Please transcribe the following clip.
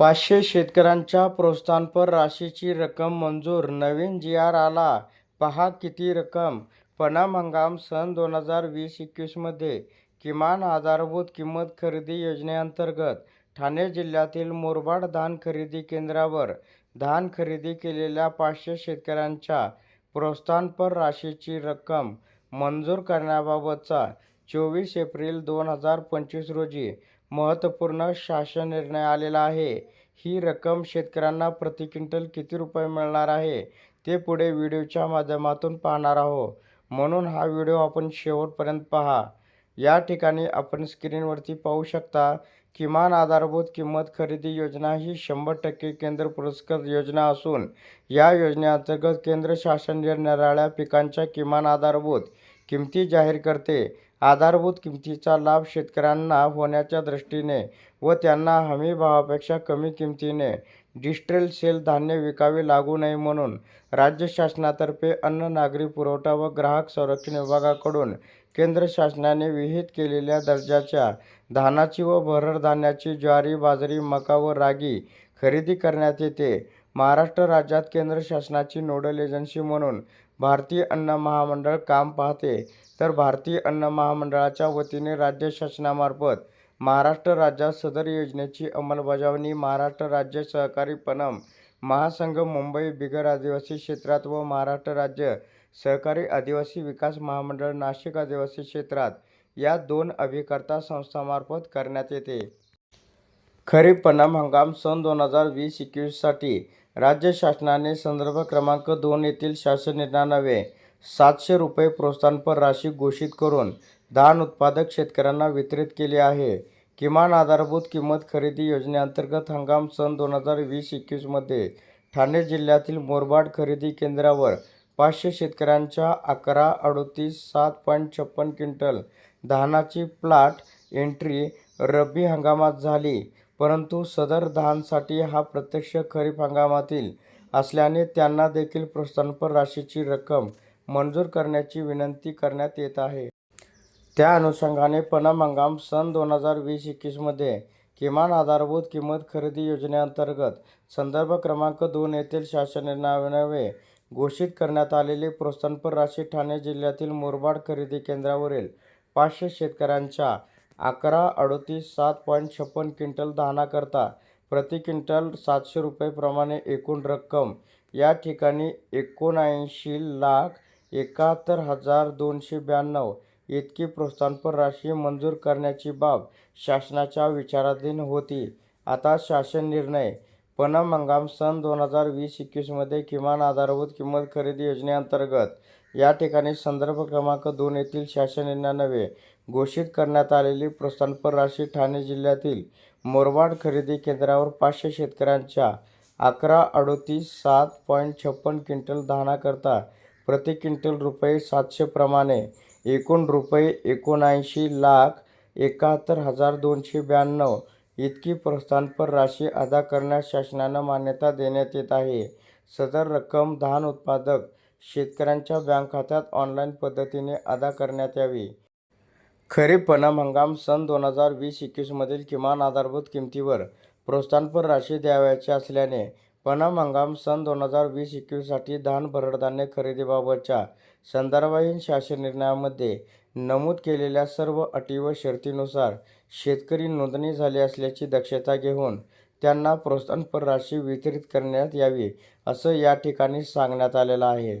पाचशे शेतकऱ्यांच्या प्रोत्साहनपर राशीची रक्कम मंजूर. नवीन जी आर आला. पहा किती रक्कम. पणन हंगाम सन दोन हजार वीस एकवीसमध्ये किमान आधारभूत किंमत खरेदी योजनेअंतर्गत ठाणे जिल्ह्यातील मुरबाड धान खरेदी केंद्रावर धान खरेदी केलेल्या पाचशे शेतकऱ्यांच्या प्रोत्साहनपर राशीची रक्कम मंजूर करण्याबाबतचा चोवीस एप्रिल दोन हजार पंचवीस रोजी महत्त्वपूर्ण शासन निर्णय आलेला आहे. ही रक्कम शेतकऱ्यांना प्रति क्विंटल किती रुपये मिळणार आहे ते पुढे व्हिडिओच्या माध्यमातून पाहणार आहोत. म्हणून हा व्हिडिओ आपण शेवटपर्यंत पहा. या ठिकाणी आपण स्क्रीनवरती पाहू शकता किमान आधारभूत किंमत खरेदी योजना ही शंभर टक्के केंद्र पुरस्कृत योजना असून या योजनेअंतर्गत केंद्र शासन निरनिराळ्या पिकांच्या किमान आधारभूत किमती जाहीर करते. आधारभूत किमतीचा लाभ शेतकऱ्यांना होण्याच्या दृष्टीने व त्यांना हमी भावापेक्षा कमी किमतीने डिस्ट्रेल सेल धान्य विकावे लागू नये म्हणून राज्य शासनातर्फे अन्न नागरी पुरवठा व ग्राहक संरक्षण विभागाकडून केंद्र शासनाने विहित केलेल्या दर्जाच्या धानाची व भरड धान्याची ज्वारी बाजरी मका व रागी खरेदी करण्यात येते. महाराष्ट्र राज्यात केंद्र शासनाची नोडल एजन्सी म्हणून भारतीय अन्न महामंडळ काम पाहते. तर भारतीय अन्न महामंडळाच्या वतीने राज्य शासनामार्फत महाराष्ट्र राज्यात सदर योजनेची अंमलबजावणी महाराष्ट्र राज्य सहकारी पणम महासंघ मुंबई बिगर आदिवासी क्षेत्रात व महाराष्ट्र राज्य सहकारी आदिवासी विकास महामंडळ नाशिक आदिवासी क्षेत्रात या दोन अभिकर्ता संस्थांमार्फत करण्यात येते. खरीप पणन हंगाम सन दोन हजार वीस एकवीससाठी राज्य शासनाने संदर्भ क्रमांक दोन येथील शासन निर्णयान्वये सातशे रुपये प्रोत्साहनपर राशी घोषित करून धान उत्पादक शेतकऱ्यांना वितरित केली आहे. किमान आधारभूत किंमत खरेदी योजनेअंतर्गत हंगाम सन दोन हजार वीस एकवीसमध्ये ठाणे जिल्ह्यातील मोरबाड खरेदी केंद्रावर पाचशे शेतकऱ्यांच्या अकरा अडोतीस सात पॉईंट छप्पन क्विंटल धानाची प्लाट एंट्री रब्बी हंगामात झाली. परंतु सदर धानसाठी हा प्रत्यक्ष खरीप हंगामातील असल्याने त्यांना देखील प्रोत्साहनपर राशीची रक्कम मंजूर करण्याची विनंती करण्यात येत आहे. त्या अनुषंगाने पणम हंगाम सन दोन हजार वीस एकवीसमध्ये किमान आधारभूत किंमत खरेदी योजनेअंतर्गत संदर्भ क्रमांक दोन येथील शासन घोषित करण्यात आलेली प्रोत्साहनपर राशी ठाणे जिल्ह्यातील मुरबाड खरेदी केंद्रावरील पाचशे शेतकऱ्यांच्या अकरा अडतीस सात पॉईंट छप्पन क्विंटल धानाकरता प्रति क्विंटल सातशे रुपयेप्रमाणे एकूण रक्कम. या ठिकाणी एकोणऐंशी लाख एकाहत्तर हजार दोनशे ब्याण्णव इतकी प्रोत्साहनपर राशी मंजूर करण्याची बाब शासनाच्या विचाराधीन होती. आता शासन निर्णय पणन हंगाम सन दोन हजार वीस एकवीसमध्ये किमान आधारभूत किंमत खरेदी योजनेअंतर्गत या ठिकाणी संदर्भ क्रमांक दोन येथील शासन निर्णयान्वये घोषित करण्यात आलेली प्रोत्साहनपर राशी ठाणे जिल्ह्यातील मुरबाड खरेदी केंद्रावर पाचशे शेतकऱ्यांच्या अकरा अडोतीस सात पॉईंट छप्पन क्विंटल धानाकरता प्रति क्विंटल रुपये सातशेप्रमाणे एकूण रुपये एकोणऐंशी लाख एकाहत्तर हजार दोनशे ब्याण्णव इतकी प्रोत्साहनपर राशी अदा करण्यास शासनानं मान्यता देण्यात येत आहे. सदर रक्कम धान उत्पादक शेतकऱ्यांच्या बँक खात्यात ऑनलाईन पद्धतीने अदा करण्यात यावी. खरीप पणन हंगाम सन दोन हजार वीस एकवीसमधील किमान आधारभूत किमतीवर प्रोत्साहनपर राशी द्यावयाची असल्याने पणन हंगाम सन दोन हजार वीस एकवीससाठी धान भरडधान्य खरेदीबाबतच्या संदर्भातील शासन निर्णयामध्ये नमूद केलेल्या सर्व अटी व शर्तीनुसार शेतकरी नोंदणी झाली असल्याची दक्षता घेऊन त्यांना प्रोत्साहनपर राशी वितरित करण्यात यावी असं या ठिकाणी सांगण्यात आलेलं आहे.